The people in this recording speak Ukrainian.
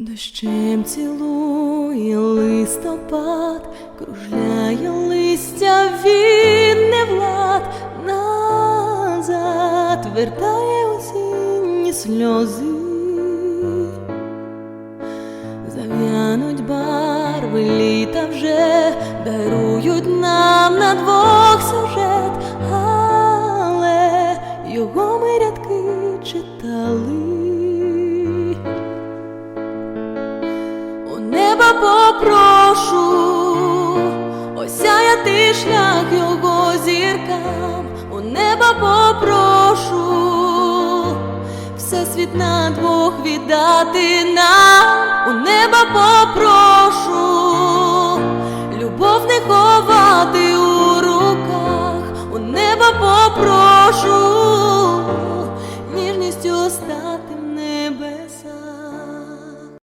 Дощем цілує листопад, кружляє листя він не влад, назад вертає осінні сльози, зав'януть барви літа вже, дарують нам на двох сюжет, але його ми рядки читали. неба попрошу, осяяти шлях його зіркам, у неба попрошу, Всесвіт на двох віддати нам, у неба попрошу, любов не ховати у руках, у неба попрошу.